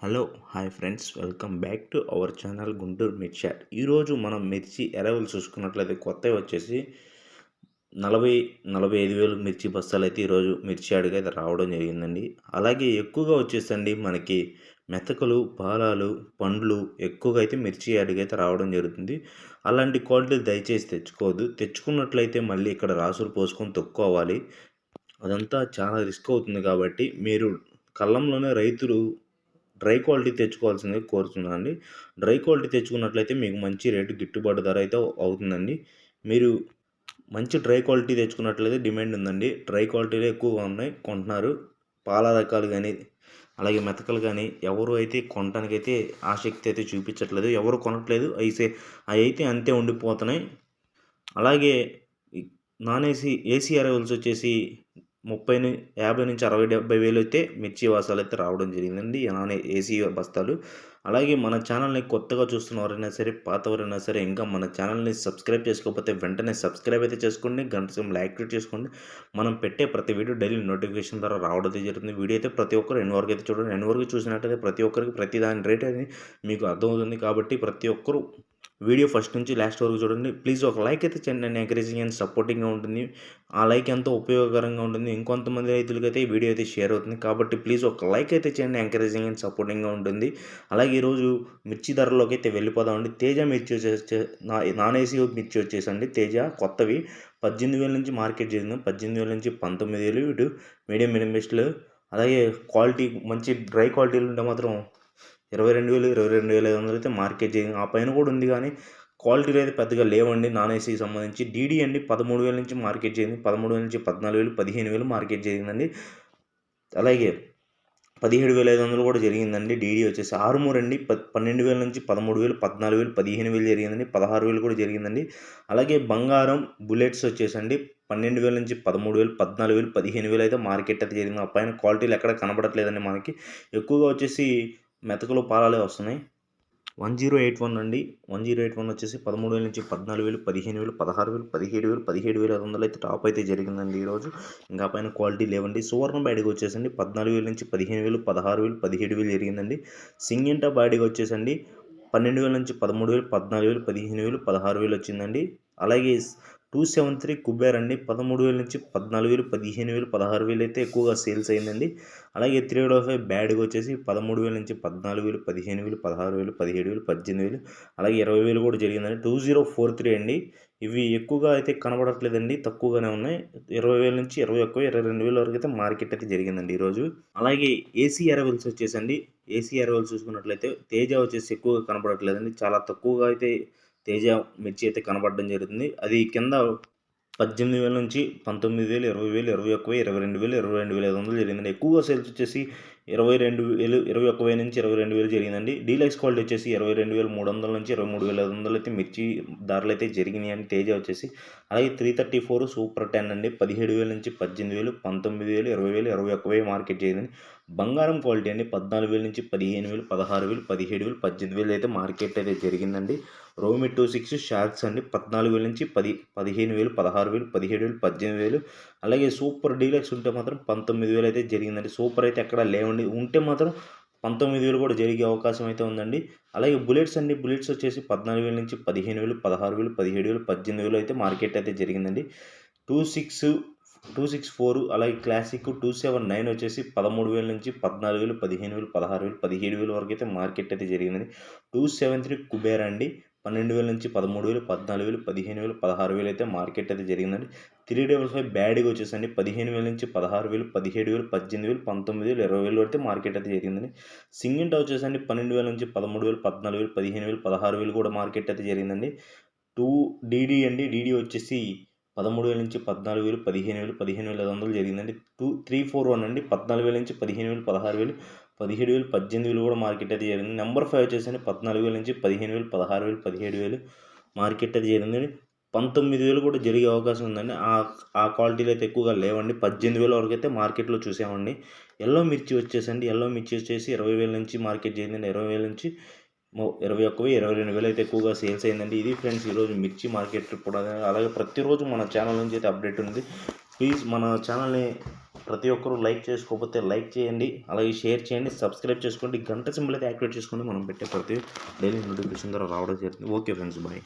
Hello hi friends welcome back to our channel Guntur Mirchi ఈరోజు మనం మిర్చి ఎరవలు చూసుకున్నట్లయితే కొత్తవి వచ్చేసి నలభై నలభై ఐదు వేలు మిర్చి బస్తాలు అయితే ఈరోజు మిర్చి అడిగి అయితే రావడం జరిగిందండి. అలాగే ఎక్కువగా వచ్చేసండి మనకి మెతకలు పాలాలు పండ్లు ఎక్కువగా అయితే మిర్చి అడిగి అయితే రావడం జరుగుతుంది. అలాంటి క్వాలిటీ దయచేసి తెచ్చుకోవద్దు. తెచ్చుకున్నట్లయితే మళ్ళీ ఇక్కడ రాసులు పోసుకొని తొక్కుకోవాలి. అదంతా చాలా రిస్క్ అవుతుంది కాబట్టి మీరు కళ్ళంలోనే రైతులు డ్రై క్వాలిటీ తెచ్చుకోవాల్సింది కోరుతున్నానండి. డ్రై క్వాలిటీ తెచ్చుకున్నట్లయితే మీకు మంచి రేటు గిట్టుబాటు ధర అయితే అవుతుందండి. మీరు మంచి డ్రై క్వాలిటీ తెచ్చుకున్నట్లయితే డిమాండ్ ఉందండి. డ్రై క్వాలిటీలో ఎక్కువగా ఉన్నాయి. కొంటున్నారు. పాల రకాలు కానీ అలాగే మెతకలు కానీ ఎవరు అయితే కొనడానికి అయితే ఆసక్తి అయితే చూపించట్లేదు. ఎవరు కొనట్లేదు. అయితే అవి అయితే అంతే ఉండిపోతున్నాయి. అలాగే నాన్ ఏసీ ఏసీ అరైవల్స్ వచ్చేసి ముప్పై యాభై నుంచి అరవై డెబ్బై వేలు అయితే మిర్చి వాసాలు అయితే రావడం జరిగిందండి. అలానే ఏసీ బస్తాలు. అలాగే మన ఛానల్ని కొత్తగా చూస్తున్నవారైనా సరే పాతవారైనా సరే ఇంకా మన ఛానల్ని సబ్స్క్రైబ్ చేసుకోకపోతే వెంటనే సబ్స్క్రైబ్ అయితే చేసుకోండి. గంట సింబల్ యాక్టివేట్ చేసుకోండి. మనం పెట్టే ప్రతి వీడియో డైలీ నోటిఫికేషన్ ద్వారా రావడం జరుగుతుంది. వీడియో అయితే ప్రతి ఒక్కరు ఎన్ని వరకు అయితే చూడండి. ఎన్ని వరకు చూసినట్టయితే ప్రతి ఒక్కరికి ప్రతి దాని రేట్ అనేది మీకు అర్థమవుతుంది కాబట్టి ప్రతి ఒక్కరు వీడియో ఫస్ట్ నుంచి లాస్ట్ వరకు చూడండి. ప్లీజ్ ఒక లైక్ అయితే చేయండి. నేను ఎంకరేజింగ్ అండ్ సపోర్టింగ్గా ఉంటుంది. ఆ లైక్ ఎంతో ఉపయోగకరంగా ఉంటుంది. ఇంకొంతమంది రైతులకి అయితే ఈ వీడియో అయితే షేర్ అవుతుంది. కాబట్టి ప్లీజ్ ఒక లైక్ అయితే చేయండి. ఎంకరేజింగ్ అండ్ సపోర్టింగ్గా ఉంటుంది. అలాగే ఈరోజు మిర్చి ధరలోకి అయితే వెళ్ళిపోదామండి తేజ మిర్చి వచ్చేసి నాన్ ఏసీ మిర్చి వచ్చేసండి. తేజ కొత్తవి. పద్దెనిమిది వేల నుంచి మార్కెట్ చేసింది. పద్దెనిమిది వేల నుంచి పంతొమ్మిది వేలు. ఇటు మీడియం మీడియం బెస్ట్లు అలాగే క్వాలిటీ మంచి డ్రై క్వాలిటీలు ఉంటే మాత్రం ఇరవై రెండు వేలు ఇరవై రెండు వేల ఐదు వందలు అయితే మార్కెట్ చేయండి ఆ పైన కూడా ఉంది కానీ క్వాలిటీలు అయితే పెద్దగా లేవండి. నాన్ ఏసీకి సంబంధించి డీడీ అండి పదమూడు వేల నుంచి మార్కెట్ చేయండి పదమూడు వేల నుంచి పద్నాలుగు వేలు పదిహేను వేలు మార్కెట్ జరిగిందండి అలాగే పదిహేడు వేల ఐదు వందలు కూడా జరిగిందండి డీడీ వచ్చేసి. ఆరుమూరు అండి ప పన్నెండు వేల నుంచి పదమూడు వేలు పద్నాలుగు వేలు పదిహేను వేలు జరిగిందండి. పదహారు వేలు కూడా జరిగిందండి. అలాగే బంగారం బుల్లెట్స్ వచ్చేసండి. పన్నెండు వేల నుంచి పదమూడు వేలు పద్నాలుగు వేలు పదిహేను వేలు అయితే మార్కెట్ అయితే జరిగింది. ఆ పైన క్వాలిటీలు ఎక్కడ కనబడట్లేదండి మనకి. ఎక్కువగా వచ్చేసి మెతకలు పాలాలే వస్తున్నాయి. వన్ జీరో ఎయిట్ వన్ అండి. వన్ జీరో ఎయిట్ వన్ వచ్చేసి పదమూడు వేల నుంచి పద్నాలుగు వేలు పదిహేను వేలు పదహారు వేలు పదిహేడు వేలు పదిహేడు వేల ఐదు వందలు అయితే టాప్ అయితే జరిగిందండి ఈరోజు. ఇంకా పైన క్వాలిటీ లేవండి. సువర్ణ బ్యాడికి వచ్చేసండి. పద్నాలుగు వేల నుంచి పదిహేను వేలు పదహారు వేలు పదిహేడు వేలు జరిగిందండి. సింగింటా బ్యాడికి వచ్చేసండి. పన్నెండు వేల నుంచి పదమూడు వేలు పద్నాలుగు వేలు పదిహేను వేలు పదహారు వేలు వచ్చిందండి. అలాగే టూ సెవెన్ త్రీ కుబేర్ అండి పదమూడు వేల నుంచి పద్నాలుగు వేలు పదిహేను వేలు పదహారు వేలు అయితే ఎక్కువగా సేల్స్ అయిందండి. అలాగే త్రీ డో ఫైవ్ బ్యాడ్గా వచ్చేసి పదమూడు వేల నుంచి పద్నాలుగు వేలు పదిహేను వేలు పదహారు వేలు పదిహేడు వేలు పద్దెనిమిది వేలు అలాగే ఇరవై వేలు కూడా జరిగిందండి. టూ జీరో ఫోర్ త్రీ అండి. ఇవి ఎక్కువగా అయితే కనబడట్లేదండి. తక్కువగానే ఉన్నాయి. ఇరవై వేల నుంచి ఇరవై ఒక్క ఇరవై రెండు వేల వరకు అయితే మార్కెట్ అయితే జరిగిందండి ఈరోజు. అలాగే ఏసీ అరవెల్స్ వచ్చేసండి. ఏసీ అరవెల్స్ చూసుకున్నట్లయితే తేజ వచ్చేసి ఎక్కువగా కనబడట్లేదండి. చాలా తక్కువగా అయితే తేజ మిర్చి అయితే కనబడడం జరుగుతుంది. అది కింద పద్దెనిమిది వేల నుంచి పంతొమ్మిది వేలు ఇరవై వేలు ఇరవై ఒక్క వేలు ఇరవై రెండు వేలు ఇరవై రెండు వేల ఐదు వందలు జరిగిందండి. ఎక్కువగా సేల్స్ వచ్చేసి ఇరవై రెండు వేలు ఇరవై ఒక్క వేల నుంచి ఇరవై రెండు వేలు జరిగిందండి. డీలక్స్ క్వాలిటీ వచ్చేసి ఇరవై రెండు వేల మూడు వందల నుంచి ఇరవై మూడు వేల ఐదు వందలు అయితే మిర్చి ధరలు అయితే జరిగినాయి అండి. తేజ వచ్చేసి అలాగే three thirty four super ten అండి. పదిహేడు వేల నుంచి పద్దెనిమిది వేలు పంతొమ్మిది వేలు ఇరవై వేలు ఇరవై ఒక్క వేలు మార్కెట్ జరిగిందండి. బంగారం క్వాలిటీ అండి. పద్నాలుగు వేల నుంచి పదిహేను వేలు పదహారు వేలు పదిహేడు వేలు పద్దెనిమిది వేలు అయితే మార్కెట్ అయితే జరిగిందండి. రోమి టూ సిక్స్ షార్క్స్ అండి పద్నాలుగు వేల నుంచి పది పదిహేను వేలు పదహారు వేలు పదిహేడు వేలు పద్దెనిమిది వేలు. అలాగే సూపర్ డీలక్స్ ఉంటే మాత్రం పంతొమ్మిది వేలు అయితే జరిగిందండి. సూపర్ అయితే ఎక్కడ లేవండి. ఉంటే మాత్రం పంతొమ్మిది వేలు కూడా జరిగే అవకాశం అయితే ఉందండి. అలాగే బుల్లెట్స్ అండి. బుల్లెట్స్ వచ్చేసి పద్నాలుగు వేల నుంచి పదిహేను వేలు పదహారు వేలు పదిహేడు వేలు పద్దెనిమిది వేలు అయితే మార్కెట్ అయితే జరిగిందండి. Two six two six four అలాగే క్లాసిక్ టూ సెవెన్ నైన్ వచ్చేసి పదమూడు వేల నుంచి పద్నాలుగు వేలు పదిహేను వేలు పదహారు వేలు పదిహేడు వేలు వరకు అయితే మార్కెట్ అయితే జరిగిందండి. టూ సెవెన్ త్రీ కుబేర్ అండి. పన్నెండు వేల నుంచి పదమూడు వేలు పద్నాలుగు వేలు పదిహేను వేలు పదహారు వేలు అయితే మార్కెట్ అయితే జరిగిందండి. త్రీ డబుల్ ఫైవ్ బ్యాడ్గా వచ్చేసండి. పదిహేను వేల నుంచి పదహారు వేలు పదిహేడు వేలు పద్దెనిమిది వేలు పంతొమ్మిది వేలు ఇరవై వేలు అయితే మార్కెట్ అయితే జరిగిందండి. సింగింటా వచ్చేసండి. పన్నెండు వేల నుంచి పదమూడు వేలు పద్నాలుగు వేలు పదిహేను వేలు పదహారు వేలు కూడా మార్కెట్ అయితే జరిగిందండి. టూ డీడీ అండి. డీడీ వచ్చేసి పదమూడు వేల నుంచి పద్నాలుగు వేలు పదిహేను వేలు పదిహేను వేల ఐదు వందలు జరిగిందండి. టూ త్రీ ఫోర్ వన్ అండి. పద్నాలుగు వేల నుంచి పదిహేను వేలు పదహారు వేలు పదిహేడు వేలు పద్దెనిమిది వేలు కూడా మార్కెట్ అయితే జరిగింది. నెంబర్ ఫైవ్ వచ్చేసరికి పద్నాలుగు వేల నుంచి పదిహేను వేలు పదహారు వేలు పదిహేడు వేలు మార్కెట్ అయితే జరిగింది పంతొమ్మిది వేలు కూడా జరిగే అవకాశం ఉందండి. ఆ ఆ క్వాలిటీలు అయితే ఎక్కువగా లేవండి. పద్దెనిమిది వేల వరకు అయితే మార్కెట్లో చూసామండి. ఎల్లో మిర్చి వచ్చేసండి ఎల్లో మిర్చి వచ్చేసి ఇరవై వేల నుంచి మార్కెట్ జరిగిందండి ఇరవై వేల నుంచి ఇరవై ఒక్క ఇరవై రెండు వేలు అయితే ఎక్కువగా సేల్స్ అయిందండి. ఇది ఫ్రెండ్స్ ఈరోజు మిర్చి మార్కెట్ రిపోర్ట్ అలాగే ప్రతిరోజు మన ఛానల్ నుంచి అయితే అప్డేట్ ఉంది. ప్లీజ్ మన ఛానల్ని ప్రతి ఒక్కరూ లైక్ చేసుకోకపోతే లైక్ చేయండి అలాగే షేర్ చేయండి సబ్స్క్రైబ్ చేసుకోండి గంట సింబల్ అయితే యాక్టివేట్ చేసుకోండి. మనం పెట్టే ప్రతి డైలీ నోటిఫికేషన్ ద్వారా రావడం జరుగుతుంది. Okay friends bye